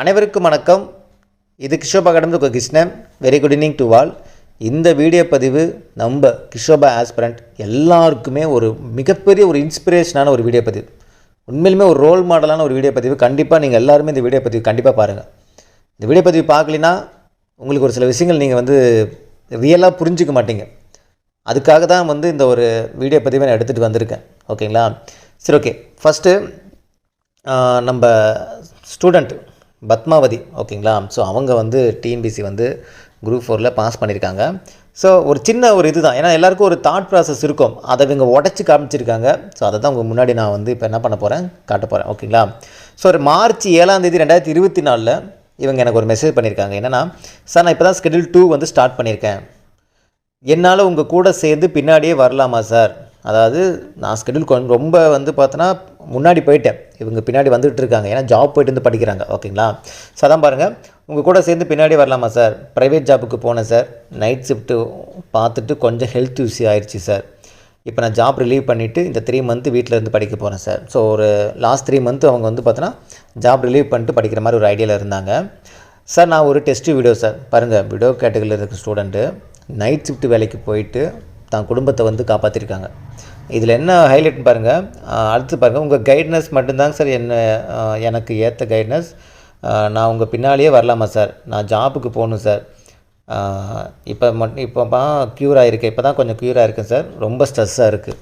அனைவருக்கும் வணக்கம். இது கிஷோபா கடந்து Krishnan. Very good evening to all இந்த வீடியோ பதிவு நம்ம கிஷோபா ஆஸ்பிரண்ட் எல்லாருக்குமே ஒரு மிகப்பெரிய ஒரு இன்ஸ்பிரேஷனான ஒரு வீடியோ பதிவு. உண்மையிலுமே ஒரு ரோல் மாடலான ஒரு வீடியோ பதிவு. கண்டிப்பாக நீங்கள் எல்லாருமே இந்த வீடியோ பதிவு கண்டிப்பாக பாருங்கள் இந்த வீடியோ பதிவு பார்க்கலினா உங்களுக்கு ஒரு சில விஷயங்கள் நீங்கள் வந்து ரியலாக புரிஞ்சுக்க மாட்டீங்க. அதுக்காக தான் வந்து இந்த ஒரு வீடியோ பதிவை நான் எடுத்துகிட்டு வந்திருக்கேன். ஓகேங்களா? சரி ஓகே ஃபஸ்ட்டு நம்ம ஸ்டூடெண்ட் பத்மாவதி ஓகேங்களா? ஸோ அவங்க வந்து டிஎன்பிசி வந்து குரூப் ஃபோரில் பாஸ் பண்ணியிருக்காங்க ஸோ ஒரு சின்ன ஒரு இது தான் ஏன்னா எல்லாருக்கும் ஒரு தாட் ப்ராசஸ் இருக்கும். அதை இவங்க உடச்சி காமிச்சிருக்காங்க. ஸோ அதை தான் உங்கள் முன்னாடி நான் வந்து இப்போ என்ன பண்ண போகிறேன் காட்ட போகிறேன் ஓகேங்களா? ஸோ ஒரு மார்ச் ஏழாம் தேதி ரெண்டாயிரத்தி இருபத்தி நாலில் இவங்க எனக்கு ஒரு மெசேஜ் பண்ணியிருக்காங்க என்னென்னா சார் நான் இப்போ தான் ஸ்கெடியூல் டூ வந்து ஸ்டார்ட் பண்ணியிருக்கேன் என்னால் உங்கள் கூட சேர்ந்து பின்னாடியே வரலாமா சார் அதாவது நான் ஸ்கெடியூல் கொஞ்சம் ரொம்ப வந்து பார்த்தோன்னா முன்னாடி போயிட்டேன். இவங்க பின்னாடி வந்துகிட்டு இருக்காங்க. ஏன்னா ஜாப் போயிட்டு வந்து படிக்கிறாங்க. ஓகேங்களா? ஸோ அதான் பாருங்கள் உங்கள் கூட சேர்ந்து பின்னாடி வரலாமா சார் ப்ரைவேட் ஜாபுக்கு போனேன் சார் நைட் ஷிஃப்ட்டு பார்த்துட்டு கொஞ்சம் ஹெல்த் இஷ்யூ ஆயிடுச்சு சார் இப்போ நான் ஜாப் ரிலீவ் பண்ணிவிட்டு இந்த த்ரீ மந்த்து வீட்டில் இருந்து படிக்க போகிறேன் சார் ஸோ ஒரு லாஸ்ட் த்ரீ மந்த்து அவங்க வந்து பார்த்தோன்னா ஜாப் ரிலீவ் பண்ணிட்டு படிக்கிற மாதிரி ஒரு ஐடியாவில் இருந்தாங்க. சார் நான் ஒரு டெஸ்ட் வீடியோ சார் பாருங்கள் வீடியோ கேட்டகரியில் இருக்க ஸ்டூடெண்ட்டு நைட் ஷிஃப்ட் வேலைக்கு போயிட்டு தான் குடும்பத்தை வந்து காப்பாற்றிருக்காங்க இதில் என்ன ஹைலைட் பாருங்கள் அடுத்து பாருங்கள் உங்கள் கைட்னஸ் மட்டும்தாங்க சார் என்ன எனக்கு ஏற்ற கைட்னஸ் நான் உங்கள் பின்னாலேயே வரலாமா சார் நான் ஜாபுக்கு போகணும் சார் இப்போ மட் இப்போ க்யூர் ஆகிருக்கேன் இப்போ தான் கொஞ்சம் க்யூர் ஆகிருக்கேன் சார் ரொம்ப ஸ்ட்ரெஸ்ஸாக இருக்குது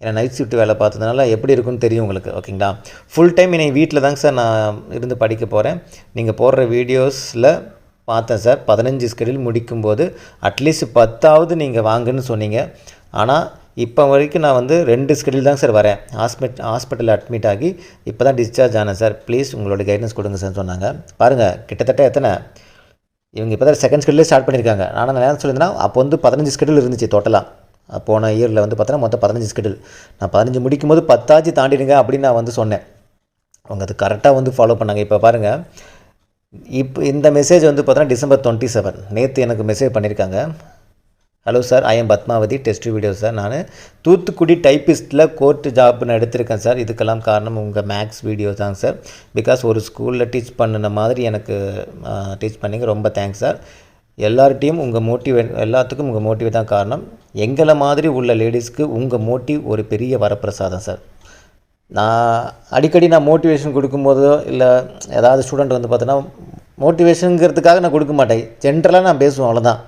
ஏன்னா நைட் ஷிஃப்ட் வேலை பார்த்ததுனால எப்படி இருக்குன்னு தெரியும் உங்களுக்கு ஓகேங்களா ஃபுல் டைம் என்னை வீட்டில் தாங்க சார் நான் இருந்து படிக்க போகிறேன் நீங்கள் போடுற வீடியோஸில் பார்த்தேன் சார் பதினஞ்சு ஸ்கெடியூல் முடிக்கும்போது அட்லீஸ்ட் பத்தாவது நீங்கள் வாங்குன்னு சொன்னீங்க. ஆனால் இப்போ வரைக்கும் நான் வந்து ரெண்டு ஸ்கெடியூல் தான் சார் வரேன். ஹாஸ்பிட் ஹாஸ்பிட்டலில் அட்மிட் ஆகி இப்போ தான் டிஸ்சார்ஜ் ஆனேன் சார் ப்ளீஸ் உங்களோட கைடன்ஸ் கொடுங்க சார் சொன்னாங்க. பாருங்கள் கிட்டத்தட்ட எத்தனை? இவங்க இப்போ தான் செகண்ட் ஸ்கெடியூலே ஸ்டார்ட் பண்ணியிருக்காங்க ஆனால் நான் என்ன சொல்லியிருந்தேன்னா அப்போ வந்து பதினஞ்சு ஸ்கெடியூல் இருந்துச்சு டோட்டலாக போன இயரில் வந்து பார்த்தோன்னா மொத்தம் பதினஞ்சு ஸ்கெடியூல் நான் பதினஞ்சு முடிக்கும் போது பத்தாச்சு தாண்டிடுங்க அப்படின்னு நான் வந்து சொன்னேன். அவங்க அது கரெக்டாக வந்து ஃபாலோ பண்ணாங்க. இப்போ பாருங்கள் இப்போ இந்த மெசேஜ் வந்து பார்த்தோன்னா டிசம்பர் டுவெண்ட்டி செவன் நேற்று எனக்கு மெசேஜ் பண்ணியிருக்காங்க. Hello sir I am Padmavathi test video sir நான் தூத்துக்குடி டைப்பிஸ்ட்டில் கோர்ட்டு ஜாப் நான் எடுத்திருக்கேன் சார் இதுக்கெல்லாம் காரணம் உங்கள் மேக்ஸ் வீடியோ தான் சார் பிகாஸ் ஒரு ஸ்கூலில் டீச் பண்ணின மாதிரி எனக்கு டீச் பண்ணிங்க. ரொம்ப தேங்க்ஸ் சார் எல்லார்ட்டையும் உங்கள் மோட்டிவேட் எல்லாத்துக்கும் உங்கள் மோட்டிவ் தான் காரணம். எங்களை மாதிரி உள்ள லேடிஸ்க்கு உங்கள் மோட்டிவ் ஒரு பெரிய வரப்பிரசாதம் சார் நான் அடிக்கடி நான் மோட்டிவேஷன் கொடுக்கும்போதோ இல்லை ஏதாவது ஸ்டூடெண்ட் வந்து பார்த்தோன்னா மோட்டிவேஷனுங்கிறதுக்காக நான் கொடுக்க மாட்டேன். ஜென்ரலாக நான் பேசுவேன் அவ்வளோதான்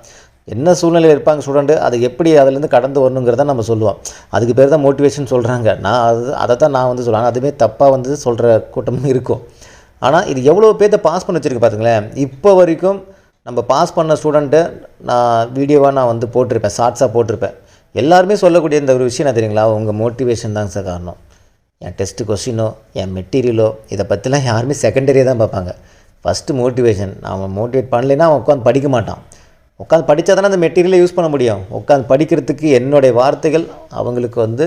என்ன சூழ்நிலையில் இருப்பாங்க ஸ்டூடெண்ட்டு அது எப்படி அதுலேருந்து கடந்து வரணுங்கிறத நம்ம சொல்லுவோம். அதுக்கு பேர் தான் மோட்டிவேஷன் சொல்கிறாங்க நான் அது அதை தான் நான் வந்து சொல்லுவேன். அதுவே தப்பாக வந்து சொல்கிற கூட்டமும் இருக்கும். ஆனால் இது எவ்வளோ பேர்த்த பாஸ் பண்ண வச்சுருக்கு பார்த்துங்களேன் இப்போ வரைக்கும் நம்ம பாஸ் பண்ண ஸ்டூடெண்ட்டை நான் வீடியோவாக நான் வந்து போட்டிருப்பேன். ஷார்ட்ஸாக போட்டிருப்பேன். எல்லாருமே சொல்லக்கூடிய இந்த ஒரு விஷயம் என்ன தெரியுங்களா? உங்கள் மோட்டிவேஷன் தாங்க சார் காரணம். என் டெஸ்ட்டு கொஸ்டினோ என் மெட்டீரியலோ இதை பற்றிலாம் யாருமே செகண்டரியாக தான் பார்ப்பாங்க. ஃபஸ்ட்டு மோட்டிவேஷன் அவன் மோட்டிவேட் பண்ணலைன்னா அவன் உட்காந்து படிக்க மாட்டான். உட்காந்து படித்தா தானே அந்த மெட்டீரியலை யூஸ் பண்ண முடியும். உட்காந்து படிக்கிறதுக்கு என்னுடைய வார்த்தைகள் அவங்களுக்கு வந்து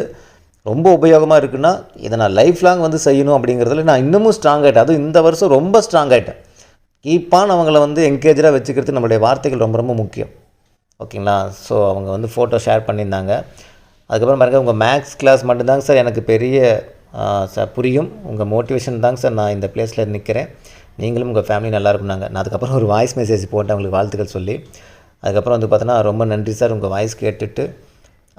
ரொம்ப உபயோகமாக இருக்குன்னா இதை நான் லைஃப் லாங் வந்து செய்யணும் அப்படிங்கிறதுல நான் இன்னமும் ஸ்ட்ராங் ஆகிட்டேன் அதுவும் இந்த வருஷம் ரொம்ப ஸ்ட்ராங் ஆகிட்டேன் கீப்பான் அவங்கள வந்து என்கேஜராக வச்சுக்கிறது நம்மளுடைய வார்த்தைகள் ரொம்ப ரொம்ப முக்கியம். ஓகேங்களா? ஸோ அவங்க வந்து ஃபோட்டோ ஷேர் பண்ணியிருந்தாங்க. அதுக்கப்புறம் பாருங்கள் உங்கள் மேக்ஸ் கிளாஸ் மட்டும்தாங்க சார் எனக்கு பெரிய சார் புரியும். உங்கள் மோட்டிவேஷன் தாங்க சார் நான் இந்த பிளேஸில் நிற்கிறேன் நீங்களும் உங்கள் ஃபேமிலி நல்லா இருக்கும்னாங்க. நான் அதுக்கப்புறம் ஒரு வாய்ஸ் மெசேஜ் போட்டேன் உங்களுக்கு வாழ்த்துக்கள் சொல்லி அதுக்கப்புறம் வந்து பார்த்தோன்னா ரொம்ப நன்றி சார். உங்கள் வாய்ஸ் கேட்டுட்டு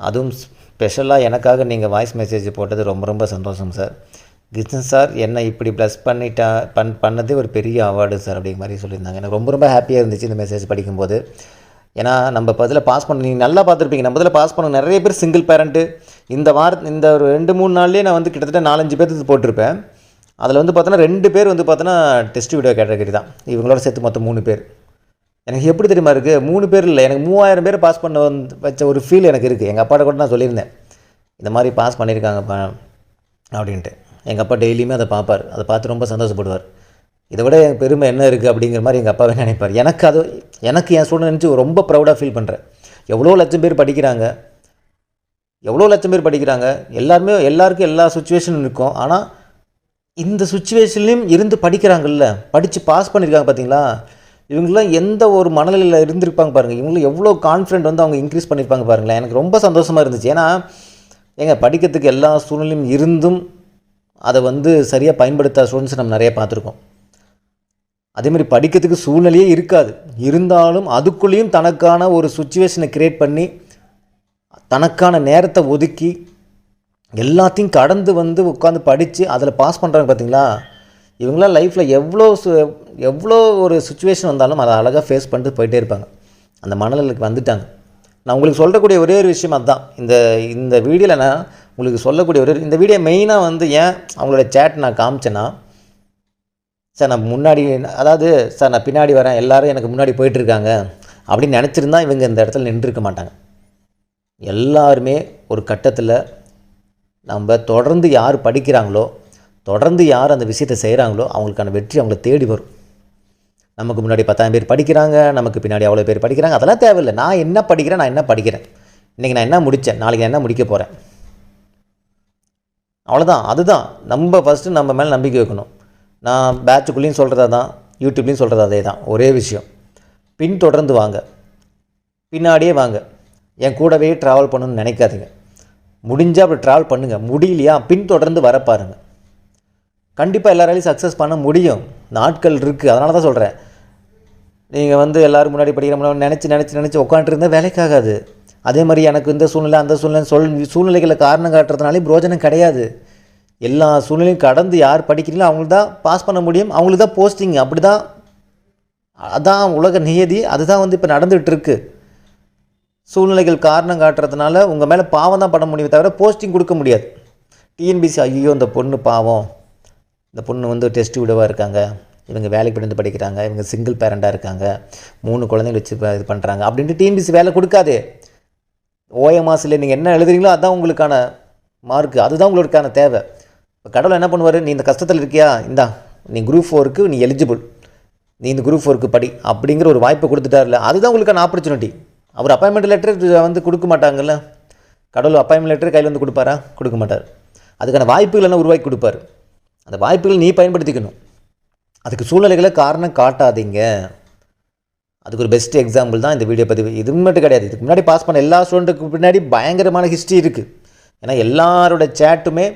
அதுவும் ஸ்பெஷலாக எனக்காக நீங்கள் வாய்ஸ் மெசேஜ் போட்டது ரொம்ப ரொம்ப சந்தோஷம் சார். கிருஷ்ணன் சார் என்னை இப்படி ப்ளஸ் பண்ணிட்டா பண் பண்ணதே ஒரு பெரிய அவார்டு சார் அப்படிங்கிற மாதிரி சொல்லியிருந்தாங்க. எனக்கு ரொம்ப ரொம்ப ஹாப்பியாக இருந்துச்சு இந்த மெசேஜ் படிக்கும்போது. ஏன்னா நம்ம பதில் பாஸ் பண்ண நீங்கள் நல்லா பார்த்துருப்பீங்க. நம்ம பதில் பாஸ் பண்ண நிறைய பேர் சிங்கிள் பேரண்ட்டு இந்த வார இந்த ஒரு ரெண்டு மூணு நாள்லேயே நான் வந்து கிட்டத்தட்ட நாலஞ்சு பேர்த்து போட்டிருப்பேன். அதில் வந்து பார்த்தோன்னா ரெண்டு பேர் வந்து பார்த்தோன்னா டெஸ்ட் வீடியோ கேட்டகரி தான். இவங்களோட சேர்த்து மொத்தம் மூணு பேர். எனக்கு எப்படி தெரியுமா இருக்குது மூணு பேர் இல்லை. எனக்கு மூவாயிரம் பேர் பாஸ் பண்ண வந்து வச்ச ஒரு ஃபீல் எனக்கு இருக்குது எங்கள் அப்பாட்ட கூட நான் சொல்லியிருந்தேன். இந்த மாதிரி பாஸ் பண்ணியிருக்காங்கப்பா அப்படின்ட்டு. எங்கள் அப்பா டெய்லியுமே அதை பார்ப்பார். அதை பார்த்து ரொம்ப சந்தோஷப்படுவார். இதை விட என் பெருமை என்ன இருக்குது அப்படிங்கிற மாதிரி எங்கள் அப்பாவே நினைப்பார். எனக்கு அது எனக்கு என் ஸ்டூடெண்ட் நினச்சி ரொம்ப ப்ரௌடாக ஃபீல் பண்ணுறேன் எவ்வளோ லட்சம் பேர் படிக்கிறாங்க. எவ்வளோ லட்சம் பேர் படிக்கிறாங்க. எல்லாருமே எல்லாருக்கும் எல்லா சுச்சுவேஷனும் இருக்கும். ஆனால் இந்த சுச்சுவேஷன்லேயும் இருந்து படிக்கிறாங்கல்ல. படித்து பாஸ் பண்ணியிருக்காங்க பார்த்தீங்களா இவங்களாம் எந்த ஒரு மனநிலையில் இருந்திருப்பாங்க பாருங்கள் இவங்களும் எவ்வளோ கான்ஃபிடென்ட் வந்து அவங்க இன்க்ரீஸ் பண்ணியிருப்பாங்க பாருங்களேன். எனக்கு ரொம்ப சந்தோஷமாக இருந்துச்சு. ஏன்னா ஏங்க படிக்கிறதுக்கு எல்லா சூழ்நிலையும் இருந்தும் அதை வந்து சரியாக பயன்படுத்தாத ஸ்டூடெண்ட்ஸ் நம்ம நிறைய பார்த்துருக்கோம். அதேமாதிரி படிக்கிறதுக்கு சூழ்நிலையே இருக்காது. இருந்தாலும் அதுக்குள்ளேயும் தனக்கான ஒரு சுச்சுவேஷனை கிரியேட் பண்ணி தனக்கான நேரத்தை ஒதுக்கி எல்லாத்தையும் கடந்து வந்து உட்காந்து படித்து அதில் பாஸ் பண்ணுறாங்க பார்த்தீங்களா இவங்களாம் லைஃப்பில் எவ்வளோ சு எவ்வளோ ஒரு சுச்சுவேஷன் வந்தாலும் அதை அழகாக ஃபேஸ் பண்ணிட்டு போயிட்டே இருப்பாங்க. அந்த மனநிலைக்கு வந்துட்டாங்க. நான் உங்களுக்கு சொல்லக்கூடிய ஒரே ஒரு விஷயம் அதுதான். இந்த இந்த வீடியோவில் நான் உங்களுக்கு சொல்லக்கூடிய ஒரு இந்த வீடியோ மெயினாக வந்து ஏன் அவங்களோட சேட் நான் காமிச்சேன்னா சார் நான் முன்னாடி அதாவது சார் நான் பின்னாடி வரேன். எல்லாரும் எனக்கு முன்னாடி போயிட்டுருக்காங்க. அப்படின்னு நினச்சிருந்தா இவங்க இந்த இடத்துல நின்றுருக்க மாட்டாங்க. எல்லாருமே ஒரு கட்டத்தில் நம்ம தொடர்ந்து யார் படிக்கிறாங்களோ தொடர்ந்து யார் அந்த விஷயத்தை செய்கிறாங்களோ அவங்களுக்கான வெற்றி அவங்கள தேடி வரும். நமக்கு முன்னாடி பத்தாயிரம் பேர் படிக்கிறாங்க நமக்கு பின்னாடி அவ்வளோ பேர் படிக்கிறாங்க அதெல்லாம் தேவையில்லை. நான் என்ன படிக்கிறேன் நான் என்ன படிக்கிறேன்? இன்றைக்கி நான் என்ன முடித்தேன் நாளைக்கு நான் என்ன முடிக்க போகிறேன் அவ்வளோதான் அதுதான். நம்ம ஃபஸ்ட்டு நம்ம மேலே நம்பிக்கை வைக்கணும். நான் பேட்சுக்குள்ளேயும் சொல்கிறதா தான் யூடியூப்லேயும் சொல்கிறது அதே தான். ஒரே விஷயம். பின் தொடர்ந்து வாங்க. பின்னாடியே வாங்க. என் கூடவே ட்ராவல் பண்ணணும்னு நினைக்காதீங்க. முடிஞ்சால் அப்படி ட்ராவல் பண்ணுங்கள் முடியலையா பின் தொடர்ந்து வர பாருங்கள் கண்டிப்பாக எல்லாராலையும் சக்ஸஸ் பண்ண முடியும். நாட்கள் இருக்குது அதனால தான் சொல்கிறேன் நீங்கள் வந்து எல்லோரும் முன்னாடி படிக்கிற நினச்சி நினச்சி நினச்சி உட்காந்துருந்தால் வேலைக்காகாது அதே மாதிரி எனக்கு இந்த சூழ்நிலை அந்த சூழ்நிலை சொல் சூழ்நிலைகளை காரணம் காட்டுறதுனாலே பிரோஜனம் கிடையாது. எல்லா சூழ்நிலையும் கடந்து யார் படிக்கிறீங்களோ அவங்களுக்கு தான் பாஸ் பண்ண முடியும். அவங்களுக்கு தான் போஸ்டிங் அப்படி தான் அதான் உலக நியதி. அதுதான் வந்து இப்போ நடந்துகிட்ருக்கு சூழ்நிலைகள் காரணம் காட்டுறதுனால உங்கள் மேலே பாவம் தான் பண்ண முடியுமே தவிர போஸ்டிங் கொடுக்க முடியாது. டிஎன்பிசி ஐயோ இந்த பொண்ணு பாவம். இந்த பொண்ணு வந்து டெஸ்ட் விடவாக இருக்காங்க. இவங்க வேலைக்கு போயிருந்து படிக்கிறாங்க. இவங்க சிங்கிள் பேரண்டாக இருக்காங்க. மூணு குழந்தைங்க வச்சு இது பண்ணுறாங்க அப்படின்ட்டு டிஎன்பிசி வேலை கொடுக்காதே. ஓஎம்ஆஸில் நீங்கள் என்ன எழுதுறீங்களோ அதுதான் உங்களுக்கான மார்க்கு அதுதான் உங்களுக்கான தேவை. இப்போ கடவுள் என்ன பண்ணுவார்? நீ இந்த கஷ்டத்தில் இருக்கியா? இந்தா நீ குரூப் ஃபோருக்கு நீ எலிஜிபிள் நீ இந்த குரூப் ஃபோருக்கு படி. அப்படிங்கிற ஒரு வாய்ப்பை கொடுத்துட்டார்ல. அதுதான் உங்களுக்கான ஆப்பர்ச்சுனிட்டி அவர் அப்பாயின்மெண்ட் லெட்டர் வந்து கொடுக்க மாட்டாங்கல்ல. கடவுள் அப்பாயின்மெண்ட் லெட்டர் கையில் வந்து கொடுப்பாரா? கொடுக்க மாட்டார். அதுக்கான வாய்ப்புகள் எல்லாம் உருவாக்கி கொடுப்பார். அந்த வாய்ப்புகள் நீ பயன்படுத்திக்கணும். அதுக்கு சூழ்நிலைகளை காரணம் காட்டாதீங்க. அதுக்கு ஒரு பெஸ்ட் எக்ஸாம்பிள் தான் இந்த வீடியோ பதிவு. இது மட்டும் கிடையாது. இதுக்கு முன்னாடி பாஸ் பண்ண எல்லா ஸ்டூடெண்ட்டுக்கு பின்னாடி பயங்கரமான ஹிஸ்ட்ரி இருக்குது ஏன்னா எல்லாரோட சேட்டுமே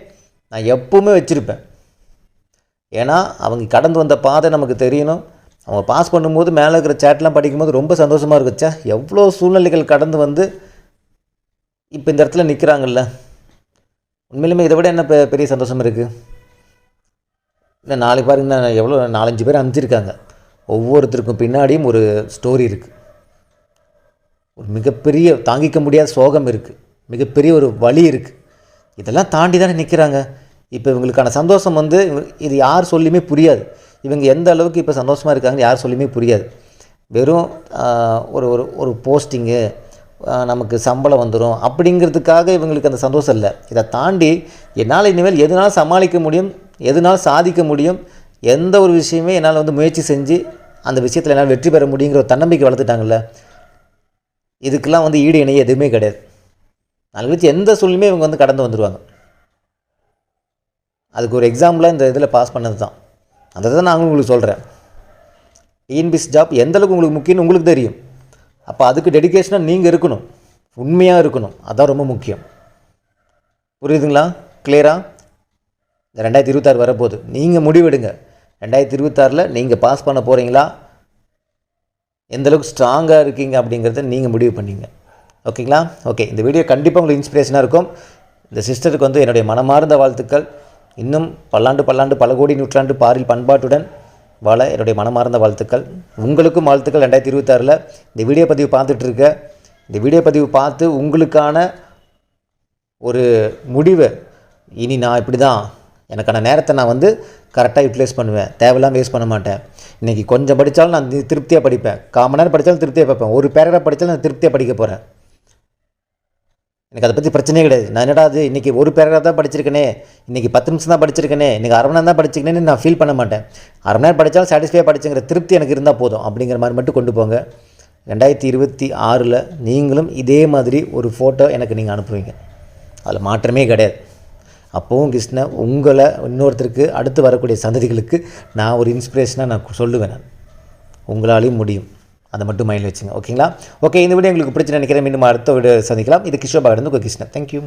நான் எப்பவுமே வச்சுருப்பேன். ஏன்னா அவங்க கடந்து வந்த பாதை நமக்கு தெரியணும். அவங்க பாஸ் பண்ணும்போது மேலே இருக்கிற சேட்லாம் படிக்கும்போது ரொம்ப சந்தோஷமாக இருக்குச்சா எவ்வளோ சூழ்நிலைகள் கடந்து வந்து இப்போ இந்த இடத்துல நிற்கிறாங்கல்ல உண்மையிலுமே இதை விட என்ன பெரிய சந்தோஷம் இருக்குது இல்லை நாளைக்கு பாருங்க எவ்வளோ நாலஞ்சு பேர் அமைச்சிருக்காங்க ஒவ்வொருத்தருக்கும் பின்னாடியும் ஒரு ஸ்டோரி இருக்குது ஒரு மிகப்பெரிய தாங்கிக்க முடியாத சோகம் இருக்குது மிகப்பெரிய ஒரு வழி இருக்குது இதெல்லாம் தாண்டி தானே நிற்கிறாங்க இப்போ இவங்களுக்கான சந்தோஷம் வந்து இது யார் சொல்லியுமே புரியாது. இவங்க எந்த அளவுக்கு இப்போ சந்தோஷமாக இருக்காங்கன்னு யார் சொல்லியுமே புரியாது. வெறும் ஒரு ஒரு ஒரு போஸ்டிங்கு நமக்கு சம்பளம் வந்துடும் அப்படிங்கிறதுக்காக இவங்களுக்கு அந்த சந்தோஷம் இல்லை. இதை தாண்டி என்னால் இனிமேல் எதனால் சமாளிக்க முடியும் எதுனாலும் சாதிக்க முடியும். எந்த ஒரு விஷயமே என்னால் வந்து முயற்சி செஞ்சு அந்த விஷயத்தில் என்னால் வெற்றி பெற முடியுங்கிற ஒரு தன்னம்பிக்கை வளர்த்துட்டாங்கல்ல. இதுக்கெல்லாம் வந்து ஈடு இணைய எதுவுமே கிடையாது. நாலு வச்சு எந்த சூழ்நிலையுமே இவங்க வந்து கடந்து வந்துடுவாங்க அதுக்கு ஒரு எக்ஸாம்பிளாக இந்த இதில் பாஸ் பண்ணது தான் அதை தான் நாங்களும் உங்களுக்கு சொல்கிறேன் டிஎன்பிஎஸ் ஜாப் எந்தளவுக்கு உங்களுக்கு முக்கியம்னு உங்களுக்கு தெரியும். அப்போ அதுக்கு டெடிக்கேஷனாக நீங்கள் இருக்கணும். உண்மையாக இருக்கணும். அதான் ரொம்ப முக்கியம். புரியுதுங்களா? கிளியராக இந்த ரெண்டாயிரத்தி இருபத்தாறு வரப்போகுது. நீங்கள் முடிவெடுங்க. ரெண்டாயிரத்தி இருபத்தாறில் நீங்கள் பாஸ் பண்ண போகிறீங்களா எந்தளவுக்கு ஸ்ட்ராங்காக இருக்கீங்க அப்படிங்கிறத நீங்கள் முடிவு பண்ணிங்க. ஓகேங்களா? ஓகே இந்த வீடியோ கண்டிப்பாக உங்களுக்கு இன்ஸ்பிரேஷனாக இருக்கும். இந்த சிஸ்டருக்கு வந்து என்னுடைய மனமார்ந்த வாழ்த்துக்கள். இன்னும் பல்லாண்டு பல்லாண்டு பல கோடி நூற்றாண்டு பாரில் பண்பாட்டுடன் வாழ என்னுடைய மனமார்ந்த வாழ்த்துக்கள். உங்களுக்கும் வாழ்த்துக்கள் ரெண்டாயிரத்தி இருபத்தாறில். இந்த வீடியோ பதிவு பார்த்துட்டு இருக்க. இந்த வீடியோ பதிவு பார்த்து உங்களுக்கான ஒரு முடிவை இனி நான் இப்படி தான் எனக்கான நேரத்தை நான் வந்து கரெக்டாக யூட்டிலைஸ் பண்ணுவேன். தேவையில்லாமல் வேஸ்ட் பண்ண மாட்டேன். இன்றைக்கி கொஞ்சம் படித்தாலும் நான் திருப்தியாக படிப்பேன். காமன் நேரம் படித்தாலும் திருப்தியாக பார்ப்பேன். ஒரு பேராகிராஃப் படித்தாலும் நான் திருப்தியாக படிக்க போகிறேன் எனக்கு அதை பற்றி பிரச்சனையே கிடையாது. நான் என்னடா அது இன்றைக்கி ஒரு பேராகிராஃப் தான் படிச்சிருக்கேனே. இன்றைக்கி பத்து நிமிஷம் தான் படிச்சிருக்கேனே. இன்றைக்கி அரை மணி நேரம் தான் படிச்சிருக்கேன்னு நான் ஃபீல் பண்ண மாட்டேன். அரை மணி நேரம் படித்தாலும் சாட்டிஸ்ஃபையாக படிச்சுங்கிற திருப்தி எனக்கு இருந்தால் போதும். அப்படிங்கிற மாதிரி மட்டும் கொண்டு போங்க. ரெண்டாயிரத்தி இருபத்தி ஆறில் நீங்களும் இதே மாதிரி ஒரு ஃபோட்டோ எனக்கு நீங்கள் அனுப்புவீங்க. அதில் மாற்றமே கிடையாது. அப்போவும் கிருஷ்ண உங்களை இன்னொருத்தருக்கு அடுத்து வரக்கூடிய சந்ததிகளுக்கு நான் ஒரு இன்ஸ்பிரேஷனாக நான் சொல்லுவேன் நான். உங்களாலையும் முடியும். அதை மட்டும் மைண்டில் வச்சுங்க. ஓகேங்களா ஓகே இந்த வீடியோ உங்களுக்கு பிடிச்சி நினைக்கிறேன். மீண்டும் அடுத்த வீடியோ சந்திக்கலாம். இது கிஷோபா இருந்து கிருஷ்ணன் தேங்க்யூ